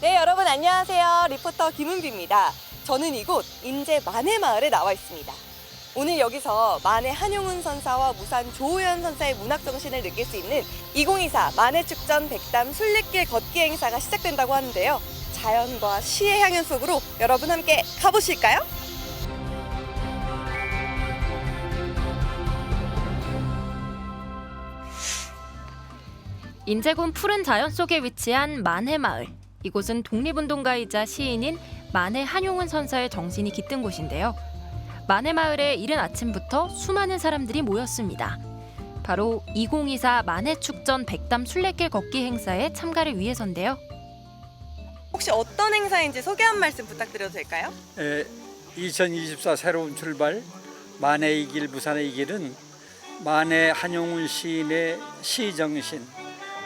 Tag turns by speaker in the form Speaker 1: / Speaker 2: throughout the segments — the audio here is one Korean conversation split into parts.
Speaker 1: 네, 여러분 안녕하세요. 리포터 김은비입니다. 저는 이곳 인제 만해 마을에 나와 있습니다. 오늘 여기서 만해 한용운 선사와 무산 조우현 선사의 문학 정신을 느낄 수 있는 2024 만해 축전 백담 순례길 걷기 행사가 시작된다고 하는데요. 자연과 시의 향연 속으로 여러분 함께 가보실까요?
Speaker 2: 인제군 푸른 자연 속에 위치한 만해마을. 이곳은 독립운동가이자 시인인 만해 한용운 선사의 정신이 깃든 곳인데요. 만해 마을에 이른 아침부터 수많은 사람들이 모였습니다. 바로 2024 만해 축전 백담 순례길 걷기 행사에 참가를 위해서인데요.
Speaker 1: 혹시 어떤 행사인지 소개 한 말씀 부탁드려도 될까요?
Speaker 3: 에, 2024 새로운 출발 만해의 길 무산의 길은 만해 한용운 시인의 시정신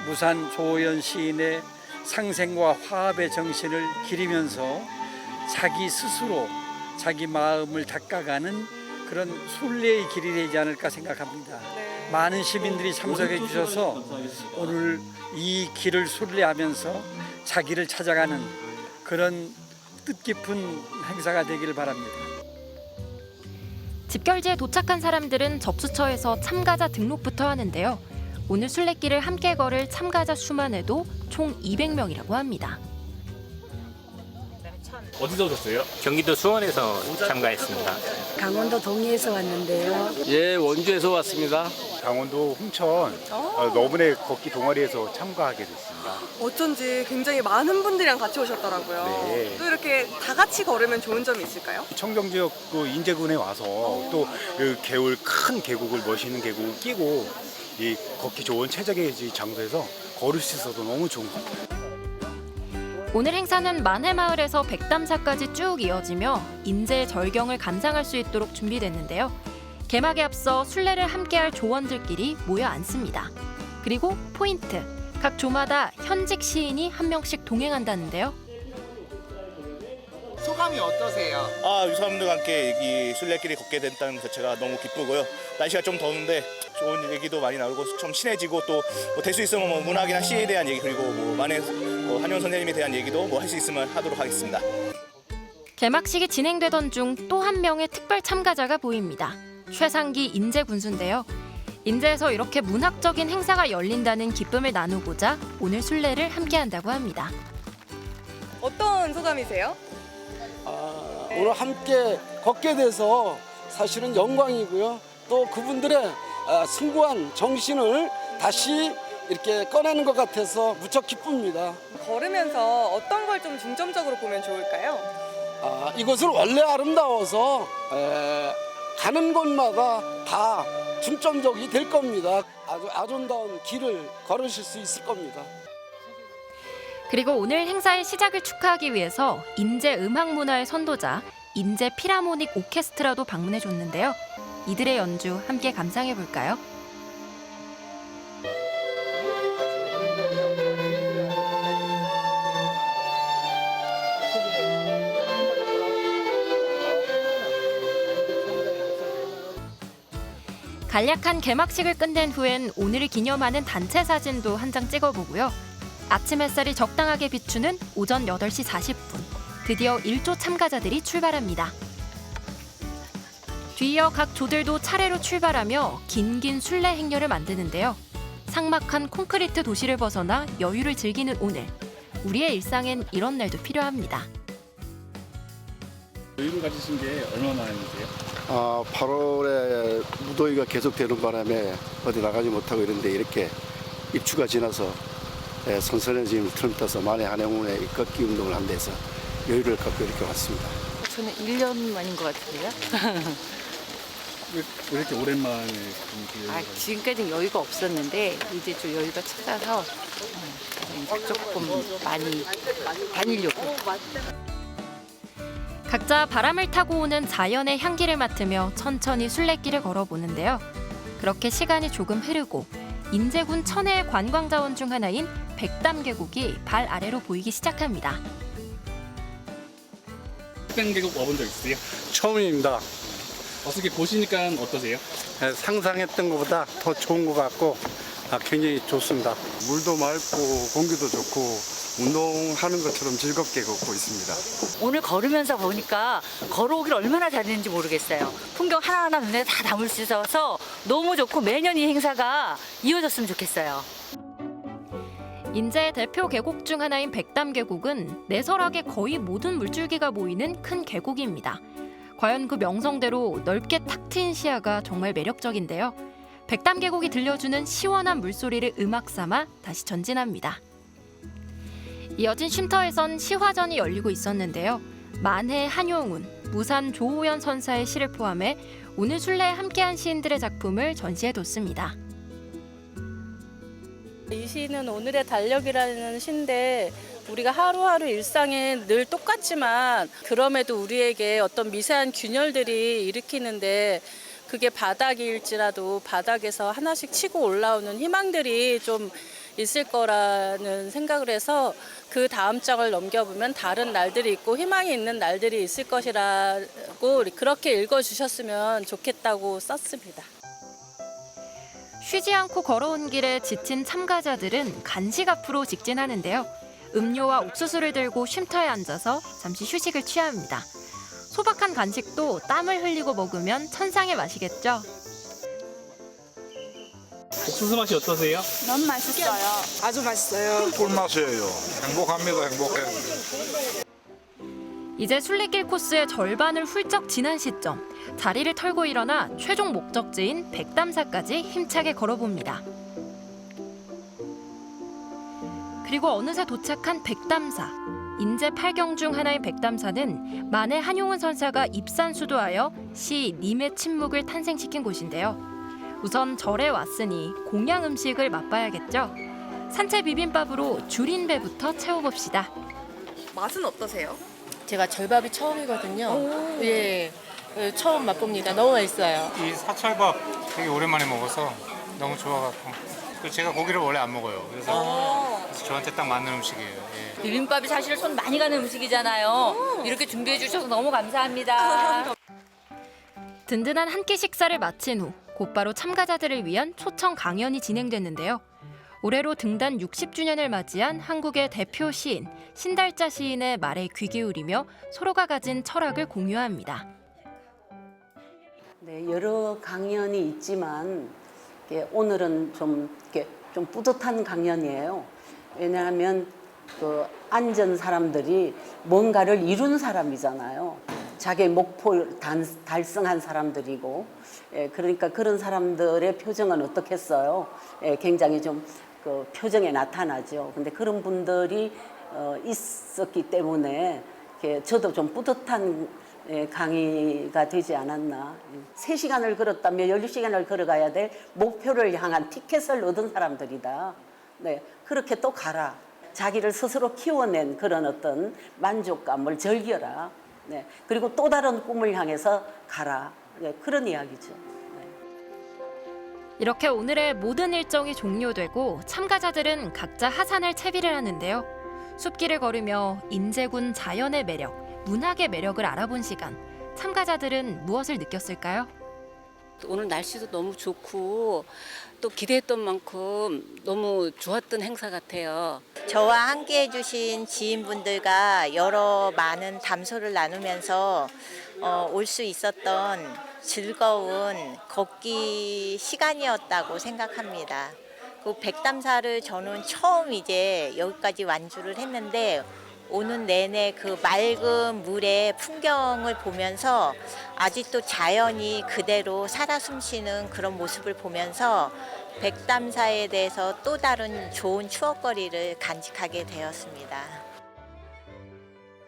Speaker 3: 무산 조호연 시인의 상생과 화합의 정신을 기리면서 자기 스스로 자기 마음을 닦아가는 그런 순례의 길이 되지 않을까 생각합니다.
Speaker 1: 네.
Speaker 3: 많은 시민들이 참석해 주셔서 오늘 이 길을 순례하면서 자기를 찾아가는 그런 뜻깊은 행사가 되기를 바랍니다.
Speaker 2: 집결지에 도착한 사람들은 접수처에서 참가자 등록부터 하는데요. 오늘 순례길을 함께 걸을 참가자 수만 해도 총 200명이라고 합니다.
Speaker 4: 어디서 오셨어요?
Speaker 5: 경기도 수원에서 참가했습니다.
Speaker 6: 강원도 동해에서 왔는데요.
Speaker 7: 예, 원주에서 왔습니다.
Speaker 8: 강원도 홍천 어, 너분의 걷기 동아리에서 참가하게 됐습니다.
Speaker 1: 어쩐지 굉장히 많은 분들이랑 같이 오셨더라고요.
Speaker 8: 네.
Speaker 1: 또 이렇게 다 같이 걸으면 좋은 점이 있을까요?
Speaker 8: 청정 지역 그 인제군에 와서 또그 개울 큰 계곡을 멋있는 계곡을 끼고 이 걷기 좋은 최적의 이 장소에서 걸을 수 있어서 너무 좋은 것 같아요.
Speaker 2: 오늘 행사는 만해마을에서 백담사까지 쭉 이어지며 인제의 절경을 감상할 수 있도록 준비됐는데요. 개막에 앞서 순례를 함께할 조원들끼리 모여 앉습니다. 그리고 포인트, 각 조마다 현직 시인이 한 명씩 동행한다는데요.
Speaker 9: 소감이 어떠세요?
Speaker 4: 아, 이 사람들과 함께 이 순례길을 걷게 됐다는 것 자체가 너무 기쁘고요. 날씨가 좀 더운데 좋은 얘기도 많이 나오고 좀 친해지고 또 될 수 있으면 뭐 문학이나 시에 대한 얘기 그리고 뭐 만해 뭐 한용 선생님에 대한 얘기도 뭐 할 수 있으면 하도록 하겠습니다.
Speaker 2: 개막식이 진행되던 중 또 한 명의 특별 참가자가 보입니다. 최상기 인제 군수인데요. 인제에서 이렇게 문학적인 행사가 열린다는 기쁨을 나누고자 오늘 순례를 함께한다고 합니다.
Speaker 1: 어떤 소감이세요?
Speaker 7: 아, 오늘 함께 걷게 돼서 사실은 영광이고요. 또 그분들의 아, 숭고한 정신을 다시 이렇게 꺼내는 것 같아서 무척 기쁩니다.
Speaker 1: 걸으면서 어떤 걸 좀 중점적으로 보면 좋을까요?
Speaker 7: 아, 이곳은 원래 아름다워서 에, 가는 곳마다 다 중점적이 될 겁니다. 아주 아름다운 길을 걸으실 수 있을 겁니다.
Speaker 2: 그리고 오늘 행사의 시작을 축하하기 위해서 인제 음악 문화의 선도자 인제 피라모닉 오케스트라도 방문해 줬는데요. 이들의 연주 함께 감상해 볼까요? 간략한 개막식을 끝낸 후엔 오늘을 기념하는 단체 사진도 한 장 찍어보고요. 아침 햇살이 적당하게 비추는 오전 8시 40분. 드디어 1조 참가자들이 출발합니다. 뒤이어 각 조들도 차례로 출발하며 긴긴 순례 행렬을 만드는데요. 삭막한 콘크리트 도시를 벗어나 여유를 즐기는 오늘. 우리의 일상엔 이런 날도 필요합니다.
Speaker 4: 여유를 가지신 게 얼마 만이세요?
Speaker 10: 아, 8월에 무더위가 계속되는 바람에 어디 나가지 못하고 이런데 이렇게 입추가 지나서 예, 선선해짐을 틈타서 만에 한해운의 걷기 운동을 한 데서 여유를 갖고 이렇게 왔습니다.
Speaker 6: 저는 1년 만인 것 같은데요.
Speaker 4: 왜, 왜 이렇게 오랜만에 좀
Speaker 6: 아, 지금까지 여유가 없었는데 이제 좀 여유가 찾아서 어, 이제 조금 많이 다니려고.
Speaker 2: 각자 바람을 타고 오는 자연의 향기를 맡으며 천천히 순례길을 걸어보는데요. 그렇게 시간이 조금 흐르고 인제군 천혜의 관광 자원 중 하나인 백담 계곡이 발 아래로 보이기 시작합니다.
Speaker 4: 흑백 계곡 와본 적 있으세요?
Speaker 10: 처음입니다.
Speaker 4: 어떻게 보시니까 어떠세요?
Speaker 10: 예, 상상했던 것보다 더 좋은 것 같고 아, 굉장히 좋습니다. 물도 맑고 공기도 좋고 운동하는 것처럼 즐겁게 걷고 있습니다.
Speaker 9: 오늘 걸으면서 보니까 걸어오길 얼마나 잘했는지 모르겠어요. 풍경 하나하나 눈에 다 담을 수 있어서 너무 좋고 매년 이 행사가 이어졌으면 좋겠어요.
Speaker 2: 인제의 대표 계곡 중 하나인 백담 계곡은 내설하게 거의 모든 물줄기가 모이는 큰 계곡입니다. 과연 그 명성대로 넓게 탁 트인 시야가 정말 매력적인데요. 백담 계곡이 들려주는 시원한 물소리를 음악 삼아 다시 전진합니다. 이어진 쉼터에선 시화전이 열리고 있었는데요. 만해 한용운, 무산 조호연 선사의 시를 포함해 오늘 순례에 함께한 시인들의 작품을 전시해뒀습니다.
Speaker 11: 이 시는 오늘의 달력이라는 시인데 우리가 하루하루 일상에 늘 똑같지만 그럼에도 우리에게 어떤 미세한 균열들이 일으키는데 그게 바닥일지라도 바닥에서 하나씩 치고 올라오는 희망들이 좀 있을 거라는 생각을 해서 그 다음 장을 넘겨보면 다른 날들이 있고 희망이 있는 날들이 있을 것이라고 그렇게 읽어주셨으면 좋겠다고 썼습니다.
Speaker 2: 쉬지 않고 걸어온 길에 지친 참가자들은 간식 앞으로 직진하는데요. 음료와 옥수수를 들고 쉼터에 앉아서 잠시 휴식을 취합니다. 소박한 간식도 땀을 흘리고 먹으면 천상의 맛이겠죠.
Speaker 5: 옥수수 맛이 어떠세요?
Speaker 11: 너무 맛있어요.
Speaker 12: 아주 맛있어요.
Speaker 13: 꿀맛이에요. 행복합니다. 행복해.
Speaker 2: 이제 순례길 코스의 절반을 훌쩍 지난 시점. 자리를 털고 일어나 최종 목적지인 백담사까지 힘차게 걸어봅니다. 그리고 어느새 도착한 백담사. 인제 팔경 중 하나인 백담사는 만해 한용운 선사가 입산 수도하여 시 님의 침묵을 탄생시킨 곳인데요. 우선 절에 왔으니 공양 음식을 맛봐야겠죠. 산채 비빔밥으로 줄인 배부터 채워봅시다.
Speaker 1: 맛은 어떠세요?
Speaker 12: 제가 절밥이 처음이거든요. 예, 예, 처음 맛봅니다. 너무 맛있어요.
Speaker 5: 이 사철밥 되게 오랜만에 먹어서 너무 좋아갖고 또 제가 고기를 원래 안 먹어요. 그래서, 그래서 저한테 딱 맞는 음식이에요. 예.
Speaker 9: 비빔밥이 사실 손 많이 가는 음식이잖아요. 이렇게 준비해 주셔서 너무 감사합니다.
Speaker 2: 든든한 한 끼 식사를 마친 후 곧바로 참가자들을 위한 초청 강연이 진행됐는데요. 올해로 등단 60주년을 맞이한 한국의 대표 시인 신달자 시인의 말에 귀 기울이며 서로가 가진 철학을 공유합니다.
Speaker 6: 네, 여러 강연이 있지만 이게 오늘은 좀 이렇게 좀 뿌듯한 강연이에요. 왜냐하면 그 앉은 사람들이 뭔가를 이룬 사람이잖아요. 자기의 목표를 단, 달성한 사람들이고, 예, 그러니까 그런 사람들의 표정은 어떻겠어요? 예, 굉장히 좀 그 표정에 나타나죠. 근데 그런 분들이 어, 있었기 때문에 이렇게 저도 좀 뿌듯한 예, 강의가 되지 않았나. 세시간을 걸었다면 12시간을 걸어가야 될 목표를 향한 티켓을 얻은 사람들이다. 네, 그렇게 또 가라. 자기를 스스로 키워낸 그런 어떤 만족감을 즐겨라. 네, 그리고 또 다른 꿈을 향해서 가라. 네, 그런 이야기죠.
Speaker 2: 이렇게 오늘의 모든 일정이 종료되고 참가자들은 각자 하산을 채비를 하는데요. 숲길을 걸으며 인제군 자연의 매력, 문학의 매력을 알아본 시간. 참가자들은 무엇을 느꼈을까요?
Speaker 12: 오늘 날씨도 너무 좋고 또 기대했던 만큼 너무 좋았던 행사 같아요.
Speaker 14: 저와 함께 해주신 지인분들과 여러 많은 담소를 나누면서 어, 올 수 있었던 즐거운 걷기 시간이었다고 생각합니다. 그 백담사를 저는 처음 이제 여기까지 완주를 했는데 오는 내내 그 맑은 물의 풍경을 보면서 아직도 자연이 그대로 살아 숨쉬는 그런 모습을 보면서 백담사에 대해서 또 다른 좋은 추억거리를 간직하게 되었습니다.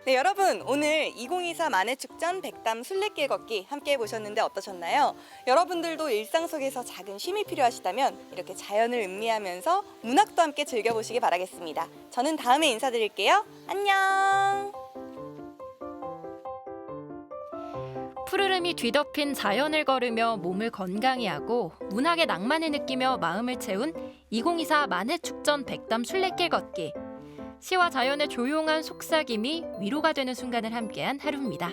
Speaker 1: 네, 여러분 오늘 2024 만해축전 백담 순례길 걷기 함께 해보셨는데 어떠셨나요? 여러분들도 일상 속에서 작은 쉼이 필요하시다면 이렇게 자연을 음미하면서 문학도 함께 즐겨보시기 바라겠습니다. 저는 다음에 인사드릴게요. 안녕!
Speaker 2: 푸르름이 뒤덮인 자연을 걸으며 몸을 건강히 하고 문학의 낭만을 느끼며 마음을 채운 2024 만해축전 백담 순례길 걷기. 시와 자연의 조용한 속삭임이 위로가 되는 순간을 함께한 하루입니다.